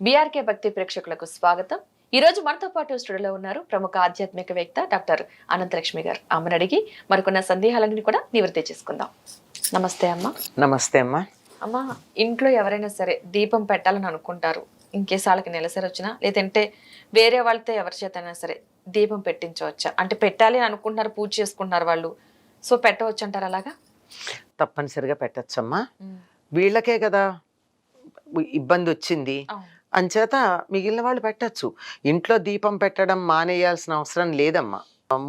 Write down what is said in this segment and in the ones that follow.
BRK భక్తి ప్రేక్షకులకు స్వాగతం. ఈ రోజు మనతో పాటు స్టూడియోలో ఉన్నారు ప్రముఖ ఆధ్యాత్మికవేత్త డాక్టర్ అనంతలక్ష్మి గారు. అమ్మని అడిగి మరికొన్న సందేహాలన్నీ కూడా నివృత్తి చేసుకుందాం. నమస్తే అమ్మ. నమస్తే అమ్మా. అమ్మ ఇంట్లో ఎవరైనా సరే దీపం పెట్టాలని అనుకుంటారు. ఇంకేస్ వాళ్ళకి నెలసరి వచ్చినా లేదంటే వేరే వాళ్ళతో ఎవరి చేతైనా సరే దీపం పెట్టించవచ్చా? అంటే పెట్టాలి అని అనుకుంటున్నారు పూజ చేసుకుంటున్నారు వాళ్ళు. సో పెట్టవచ్చు అంటారు అలాగా? తప్పనిసరిగా పెట్టచ్చమ్మా. వీళ్ళకే కదా ఇబ్బంది వచ్చింది. అంచేత మిగిలిన వాళ్ళు పెట్టచ్చు. ఇంట్లో దీపం పెట్టడం మానేయాల్సిన అవసరం లేదమ్మా.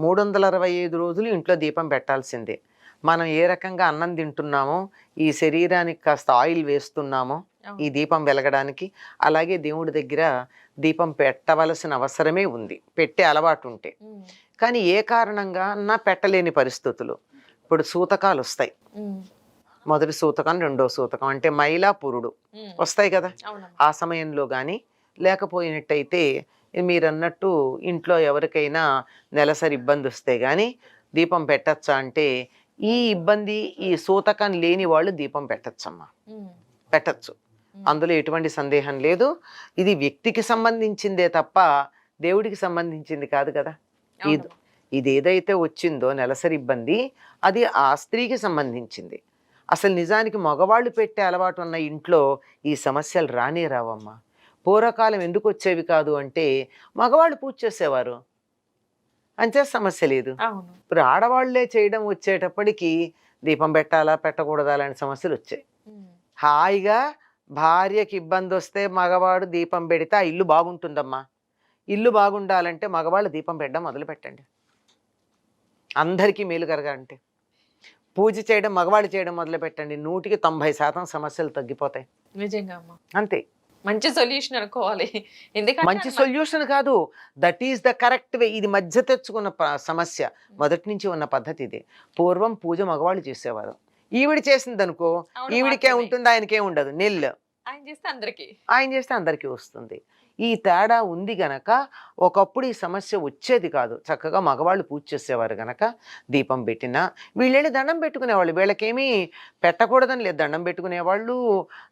మూడు వందల అరవై ఐదు రోజులు ఇంట్లో దీపం పెట్టాల్సిందే. మనం ఏ రకంగా అన్నం తింటున్నామో ఈ శరీరానికి కాస్త ఆయిల్ వేస్తున్నామో ఈ దీపం వెలగడానికి అలాగే దేవుడి దగ్గర దీపం పెట్టవలసిన అవసరమే ఉంది. పెట్టే అలవాటు ఉంటే కానీ ఏ కారణంగా అన్నా పెట్టలేని పరిస్థితులు. ఇప్పుడు సూతకాలు వస్తాయి మొదటి సూతకం రెండో సూతకం అంటే మైలా పురుడు. ఉమ్. వస్తాయి కదా? ఆ సమయంలో కానీ లేకపోయినట్టయితే మీరు అన్నట్టు ఇంట్లో ఎవరికైనా నెలసరి ఇబ్బంది వస్తే కానీ దీపం పెట్టచ్చా అంటే ఈ ఇబ్బంది ఈ సూతకం లేని వాళ్ళు దీపం పెట్టచ్చమ్మా. పెట్టచ్చు. అందులో ఎటువంటి సందేహం లేదు. ఇది వ్యక్తికి సంబంధించిందే తప్ప దేవుడికి సంబంధించింది కాదు కదా? ఇది అవునమ్మా. ఇది ఏదైతే వచ్చిందో నెలసరి ఇబ్బంది అది ఆ స్త్రీకి సంబంధించింది. అసలు నిజానికి మగవాళ్ళు పెట్టే అలవాటు ఉన్న ఇంట్లో ఈ సమస్యలు రానే రావమ్మా. పూర్వకాలం ఎందుకు వచ్చేవి కాదు అంటే మగవాళ్ళు పూజ చేసేవారు. అంతే సమస్య లేదు. ఇప్పుడు ఆడవాళ్ళే చేయడం వచ్చేటప్పటికి దీపం పెట్టాలా పెట్టకూడదా అలాంటి సమస్యలు వచ్చాయి. హాయిగా భార్యకి ఇబ్బంది వస్తే మగవాడు దీపం పెడితే ఆ ఇల్లు బాగుంటుందమ్మా. ఇల్లు బాగుండాలంటే మగవాళ్ళు దీపం పెట్టడం మొదలు పెట్టండి అందరికీ మేలు కలగాలంటే. పూజ చేయడం మగవాళ్ళు చేయడం మొదలు పెట్టండి నూటికి తొంభై శాతం సమస్యలు తగ్గిపోతాయి. నిజంగా అంతే. మంచి సొల్యూషన్ అనుకోవాలి. ఎందుకంటే మంచి సొల్యూషన్ కాదు. That is the correct way. ఇది మధ్య తెచ్చుకున్న సమస్య. మొదటి నుంచి ఉన్న పద్ధతి ఇది. పూర్వం పూజ మగవాళ్ళు చేసేవారు. ఈవిడ చేసింది అనుకో ఈవిడికే. ఉంటుంది ఆయనకే ఉండదు. నిల్. ఆయన చేస్తే అందరికి. ఆయన చేస్తే అందరికీ వస్తుంది. ఈ తేడా ఉంది గనక ఒకప్పుడు ఈ సమస్య వచ్చేది కాదు. చక్కగా మగవాళ్ళు పూజ చేసేవారు గనక దీపం పెట్టినా వీళ్ళని దండం పెట్టుకునేవాళ్ళు. వీళ్ళకేమీ పెట్టకూడదని లేదు. దండం పెట్టుకునేవాళ్ళు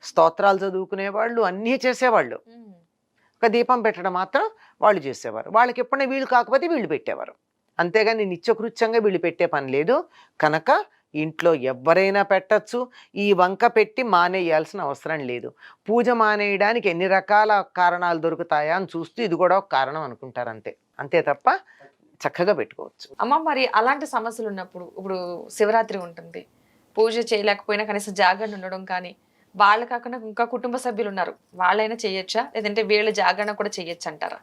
స్తోత్రాలు చదువుకునేవాళ్ళు అన్నీ చేసేవాళ్ళు. ఒక దీపం పెట్టడం మాత్రం వాళ్ళు చేసేవారు. వాళ్ళకి ఎప్పుడైనా వీళ్ళు కాకపోతే వీళ్ళు పెట్టేవారు. అంతేగాని నిత్యకృత్యంగా వీళ్ళు పెట్టే పని లేదు. కనుక ఇంట్లో ఎవరైనా పెట్టచ్చు. ఈ వంక పెట్టి మానేయాల్సిన అవసరం లేదు. పూజ మానేయడానికి ఎన్ని రకాల కారణాలు దొరుకుతాయా అని చూస్తూ ఇది కూడా ఒక కారణం అనుకుంటారు అంతే. అంతే తప్ప చక్కగా పెట్టుకోవచ్చు. అమ్మ మరి అలాంటి సమస్యలు ఉన్నప్పుడు ఇప్పుడు శివరాత్రి ఉంటుంది. పూజ చేయలేకపోయినా కనీసం జాగరణ ఉండడం కానీ వాళ్ళు కాకుండా ఇంకా కుటుంబ సభ్యులు ఉన్నారు. వాళ్ళైనా చేయొచ్చా? లేదంటే వీళ్ళ జాగరణ కూడా చేయొచ్చు అంటారా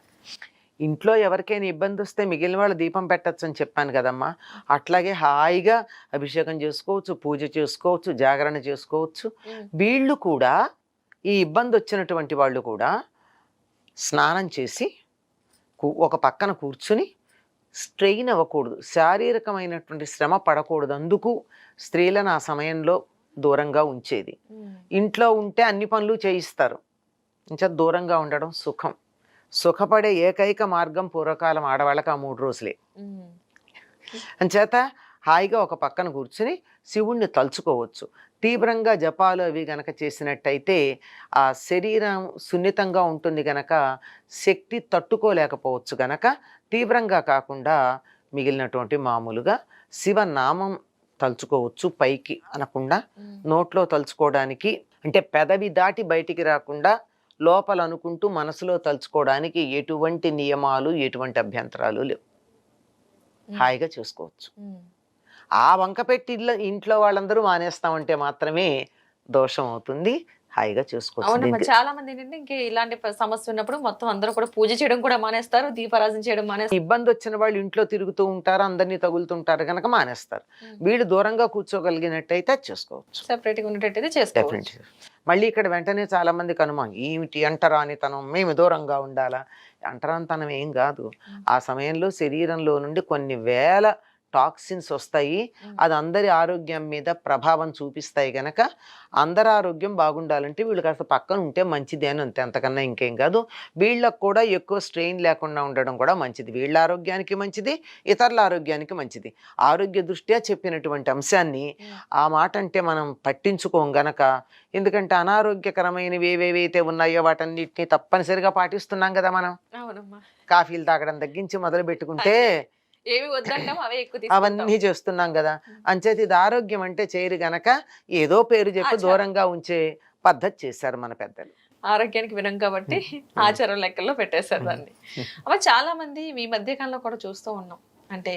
ఇంట్లో ఎవరికైనా ఇబ్బంది వస్తే మిగిలిన వాళ్ళు దీపం పెట్టచ్చు అని చెప్పాను కదమ్మా. అట్లాగే హాయిగా అభిషేకం చేసుకోవచ్చు పూజ చేసుకోవచ్చు జాగరణ చేసుకోవచ్చు. వీళ్ళు కూడా ఈ ఇబ్బంది వచ్చినటువంటి వాళ్ళు కూడా స్నానం చేసి ఒక పక్కన కూర్చుని స్ట్రెయిన్ అవ్వకూడదు. శారీరకమైనటువంటి శ్రమ పడకూడదు. అందుకు స్త్రీలను ఆ సమయంలో దూరంగా ఉంచేది. ఇంట్లో ఉంటే అన్ని పనులు చేయిస్తారు. ఇంకా దూరంగా ఉండడం సుఖం. సుఖపడే ఏకైక మార్గం పూర్వకాలం ఆడవాళ్ళకి ఆ మూడు రోజులే. అంచేత హాయిగా ఒక పక్కన కూర్చుని శివుణ్ణి తలుచుకోవచ్చు. తీవ్రంగా జపాలు అవి గనక చేసినట్టయితే ఆ శరీరం సున్నితంగా ఉంటుంది గనక శక్తి తట్టుకోలేకపోవచ్చు గనక తీవ్రంగా కాకుండా మిగిలినటువంటి మామూలుగా శివనామం తలుచుకోవచ్చు పైకి అనకుండా నోట్లో తలుచుకోవడానికి. అంటే పెదవి దాటి బయటికి రాకుండా లోపల అనుకుంటూ మనసులో తలుచుకోవడానికి ఎటువంటి నియమాలు ఎటువంటి అభ్యంతరాలు లేవు. హాయిగా చేసుకోవచ్చు. ఆ వంక పెట్టి ఇళ్ళ- ఇంట్లో వాళ్ళందరూ మానేస్తామంటే మాత్రమే దోషం అవుతుంది. హాయిగా చేసుకోవచ్చు. చాలా మంది ఏంటంటే ఇంకే ఇలాంటి సమస్య ఉన్నప్పుడు మొత్తం అందరూ కూడా పూజ చేయడం కూడా మానేస్తారు దీపారాజన చేయడం మానేస్తారు. ఇబ్బంది వచ్చిన వాళ్ళు ఇంట్లో తిరుగుతూ ఉంటారు అందరినీ తగులుతుంటారు కనుక మానేస్తారు. వీళ్ళు దూరంగా కూర్చోగలిగినట్టయితే అది చేసుకోవచ్చు. సెపరేట్గా ఉండేటట్టయితే చేసుకోవచ్చు. మళ్ళీ ఇక్కడ వెంటనే చాలా మందికి అనుమానం ఏమిటి అంటరానితనం? మేము దూరంగా ఉండాలా? అంటరానితనం ఏం కాదు. ఆ సమయంలో శరీరంలో నుండి కొన్ని వేల టాక్సిన్స్ వస్తాయి. అది అందరి ఆరోగ్యం మీద ప్రభావం చూపిస్తాయి గనక అందరి ఆరోగ్యం బాగుండాలంటే వీళ్ళు కాస్త పక్కన ఉంటే మంచిది అని అంతే. అంతకన్నా ఇంకేం కాదు. వీళ్ళకు కూడా ఎక్కువ స్ట్రెయిన్ లేకుండా ఉండడం కూడా మంచిది. వీళ్ళ ఆరోగ్యానికి మంచిది ఇతరుల ఆరోగ్యానికి మంచిది. ఆరోగ్య దృష్ట్యా చెప్పినటువంటి అంశాన్ని. ఆ మాట అంటే మనం పట్టించుకోం గనక. ఎందుకంటే అనారోగ్యకరమైనవి ఏవేవైతే ఉన్నాయో వాటన్నిటిని తప్పనిసరిగా పాటిస్తున్నాం కదా మనం. కాఫీలు తాగడం తగ్గించి మొదలు పెట్టుకుంటే ఏమి వద్దంటాం అవే ఎక్కువ. అవన్నీ చేస్తున్నాం కదా. అంచేది ఇది ఆరోగ్యం అంటే చేయరు గనక ఏదో పేరు చెప్పి. దూరంగా ఉంచే పద్ధతి చేశారు మన పెద్దలు. ఆరోగ్యానికి వినం కాబట్టి ఆచారం లెక్కల్లో పెట్టేశారు దాన్ని. అమ్మ చాలా మంది ఈ మధ్య కాలంలో కూడా చూస్తూ ఉన్నాం. అంటే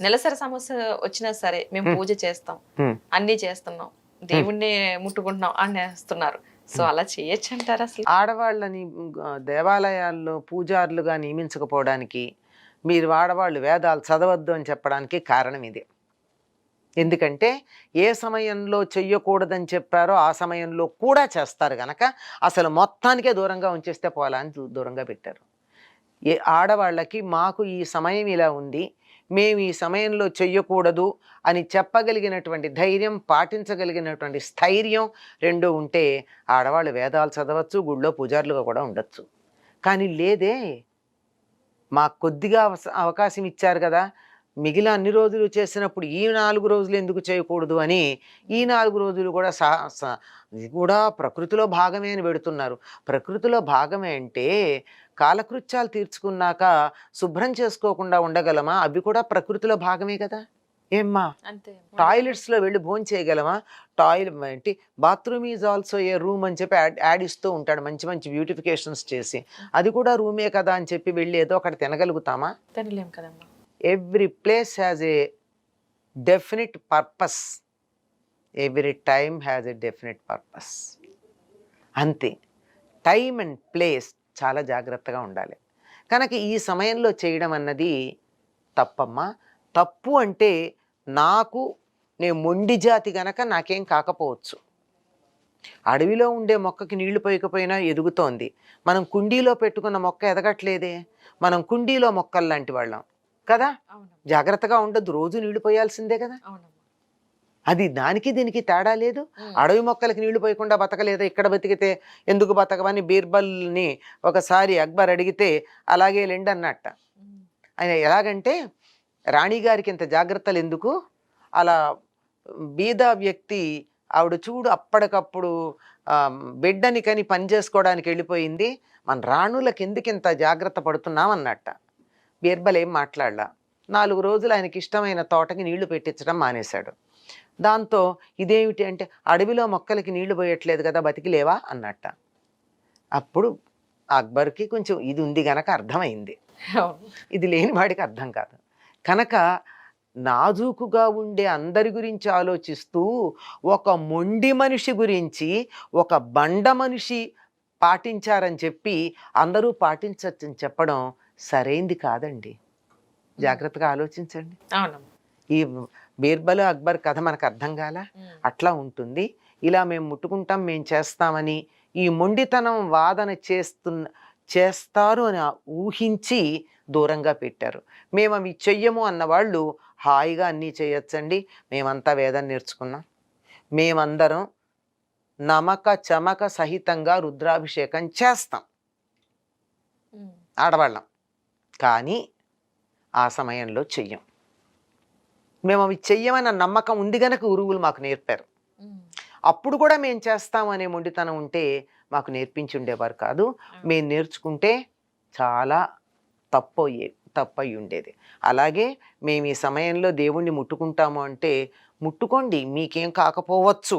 నెలసరి సమస్య వచ్చినా సరే మేము. పూజ చేస్తాం. అన్ని చేస్తున్నాం. దేవుణ్ణి ముట్టుకుంటున్నాం అని వేస్తున్నారు సో అలా చేయొచ్చు అంటారా అసలు? ఆడవాళ్ళని దేవాలయాల్లో పూజారులుగా నియమించకపోవడానికి మీరు ఆడవాళ్ళు వేదాలు చదవద్దు అని చెప్పడానికి కారణం ఇది. ఎందుకంటే ఏ సమయంలో చెయ్యకూడదని చెప్పారో ఆ సమయంలో కూడా చేస్తారు గనక అసలు మొత్తానికే దూరంగా ఉంచేస్తే పోలా అని దూరంగా పెట్టారు. ఏ ఆడవాళ్ళకి మాకు ఈ సమయం ఇలా ఉంది మేము ఈ సమయంలో చెయ్యకూడదు అని చెప్పగలిగినటువంటి ధైర్యం పాటించగలిగినటువంటి స్థైర్యం రెండు ఉంటే ఆడవాళ్ళు వేదాలు చదవచ్చు గుళ్ళో పూజారులుగా కూడా ఉండొచ్చు. కానీ లేదే మాకు కొద్దిగా అవకాశం ఇచ్చారు కదా. మిగిలిన అన్ని రోజులు చేసినప్పుడు ఈ నాలుగు రోజులు ఎందుకు చేయకూడదు అని ఈ నాలుగు రోజులు కూడా సా సా- ఇది కూడా ప్రకృతిలో భాగమే అని పెడుతున్నారు. ప్రకృతిలో భాగమే అంటే కాలకృత్యాలు తీర్చుకున్నాక శుభ్రం చేసుకోకుండా ఉండగలమా? అవి కూడా ప్రకృతిలో భాగమే కదా. ఏమ్మా? అంతే. టాయిలెట్స్లో వెళ్ళి భోజనం చేయగలమా టాయిలెట్ ఏంటి? Bathroom is also a room అని చెప్పి యాడ్ యాడ్ ఇస్తూ ఉంటాడు. మంచి మంచి బ్యూటిఫికేషన్స్ చేసి. అది కూడా రూమే కదా అని చెప్పి వెళ్ళి ఏదో ఒకటి తినగలుగుతామా? తినలేం కదమ్మా. Every place has a definite purpose. Every time has a definite purpose. అంతే. టైం అండ్ ప్లేస్ చాలా జాగ్రత్తగా ఉండాలి. కనుక ఈ సమయంలో చేయడం అన్నది తప్పమ్మా. తప్పు అంటే నాకు నేను మొండి జాతి గనక నాకేం కాకపోవచ్చు. అడవిలో ఉండే మొక్కకి నీళ్ళు పోయకపోయినా ఎదుగుతోంది. మనం కుండీలో పెట్టుకున్న మొక్క ఎదగట్లేదే. మనం కుండీలో మొక్కలు లాంటి వాళ్ళం. కదా? జాగ్రత్తగా ఉండదు రోజు నీళ్ళు పోయాల్సిందే కదా? అది దానికి దీనికి తేడా లేదు. అడవి మొక్కలకి నీళ్ళు పోయకుండా బతకలేదా? ఇక్కడ బతికితే ఎందుకు బతకవని బీర్బల్ని ఒకసారి అక్బర్ అడిగితే అలాగే లెండి అన్నట్ట. ఆయన ఎలాగంటే రాణిగారికి ఇంత జాగ్రత్తలు ఎందుకు అలా బీద వ్యక్తి ఆవిడ చూడు అప్పటికప్పుడు బిడ్డని కని పని చేసుకోవడానికి వెళ్ళిపోయింది మన రాణులకు ఎందుకు ఇంత జాగ్రత్త పడుతున్నాం అన్నట్ట బీర్బల్ ఏం మాట్లాడలా. నాలుగు రోజులు ఆయనకి ఇష్టమైన తోటకి నీళ్ళు పెట్టించడం మానేశాడు. దాంతో ఇదేమిటి అంటే అడవిలో మొక్కలకి నీళ్ళు పోయట్లేదు కదా బతికిలేవా? అన్నట్ట. అప్పుడు అక్బర్కి కొంచెం ఇది ఉంది గనక అర్థమైంది. ఇది లేని వాడికి అర్థం కాదు. కనుక నాజూకుగా ఉండే అందరి గురించి ఆలోచిస్తూ ఒక మొండి మనిషి గురించి ఒక బండ మనిషి పాటించారని చెప్పి అందరూ పాటించచ్చని చెప్పడం సరైంది కాదండి. జాగ్రత్తగా ఆలోచించండి. అవునమ్మా ఈ బీర్బల్ అక్బర్ కథ మనకు అర్థం కాల. అట్లా ఉంటుంది. ఇలా మేము ముట్టుకుంటాం మేము చేస్తామని ఈ మొండితనం వాదన చేస్తున్న చేస్తారు అని ఊహించి దూరంగా పెట్టారు. మేము అవి చెయ్యము అన్న వాళ్ళు హాయిగా అన్నీ చేయొచ్చండి మేమంతా వేదం నేర్చుకున్నాం. మేమందరం నమక చమక సహితంగా రుద్రాభిషేకం చేస్తాం. ఆడవాళ్ళం. కానీ ఆ సమయంలో చెయ్యం. మేము అవి చెయ్యమన్న నమ్మకం ఉంది గనక గురువులు మాకు నేర్పారు. అప్పుడు కూడా మేము చేస్తాం అనే మొండితనం ఉంటే మాకు నేర్పించి ఉండేవారు కాదు మేము నేర్చుకుంటే చాలా తప్పయ్యే తప్పయి ఉండేది అలాగే మేము ఈ సమయంలో దేవుణ్ణి ముట్టుకుంటాము అంటే ముట్టుకోండి మీకేం కాకపోవచ్చు.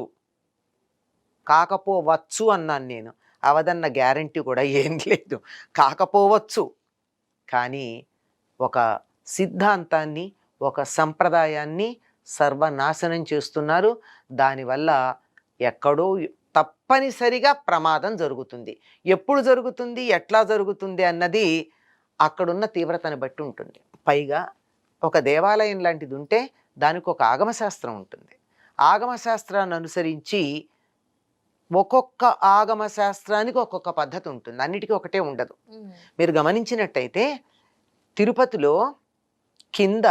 కాకపోవచ్చు అన్నాను నేను. అవదన్న గ్యారంటీ కూడా ఏం లేదు. కాకపోవచ్చు. కానీ ఒక సిద్ధాంతాన్ని ఒక సంప్రదాయాన్ని సర్వనాశనం చేస్తున్నారు. దానివల్ల ఎక్కడో తప్పనిసరిగా ప్రమాదం జరుగుతుంది. ఎప్పుడు జరుగుతుంది? ఎట్లా జరుగుతుంది? అన్నది అక్కడున్న తీవ్రతను బట్టి ఉంటుంది. పైగా ఒక దేవాలయం లాంటిది ఉంటే దానికి ఒక ఆగమశాస్త్రం ఉంటుంది. ఆగమశాస్త్రాన్ని అనుసరించి ఒక్కొక్క ఆగమ శాస్త్రానికి ఒక్కొక్క పద్ధతి ఉంటుంది. అన్నిటికీ ఒకటే ఉండదు. మీరు గమనించినట్టయితే తిరుపతిలో కింద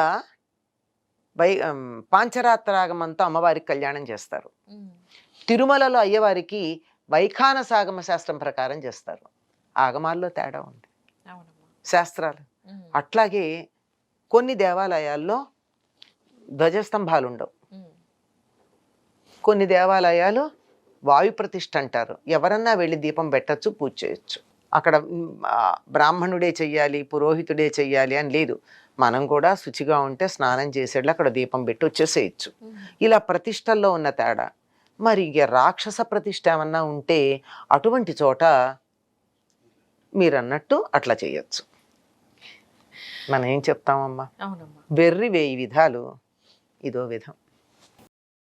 వై ఆమ్, పాంచరాత్రాగమంతో అమ్మవారికి కళ్యాణం చేస్తారు. తిరుమలలో అయ్యవారికి వైఖానస ఆగమ శాస్త్రం ప్రకారం చేస్తారు. ఆగమాల్లో తేడా ఉంది. శాస్త్రాలు. అట్లాగే కొన్ని దేవాలయాల్లో ధ్వజస్తంభాలు ఉండవు. కొన్ని దేవాలయాలు వాయు ప్రతిష్ఠ అంటారు. ఎవరన్నా వెళ్ళి దీపం పెట్టచ్చు పూజ చేయొచ్చు. అక్కడ బ్రాహ్మణుడే చెయ్యాలి పురోహితుడే చెయ్యాలి అని లేదు. మనం కూడా శుచిగా ఉంటే స్నానం చేసేట్లు అక్కడ దీపం పెట్టి వచ్చేసేయచ్చు. ఇలా ప్రతిష్టల్లో ఉన్న తేడా. మరి ఇక రాక్షస ప్రతిష్ట ఏమన్నా ఉంటే అటువంటి చోట మీరు అన్నట్టు అట్లా చేయొచ్చు. మనం ఏం చెప్తామమ్మా వెర్రి వేయి విధాలు ఇదో విధం.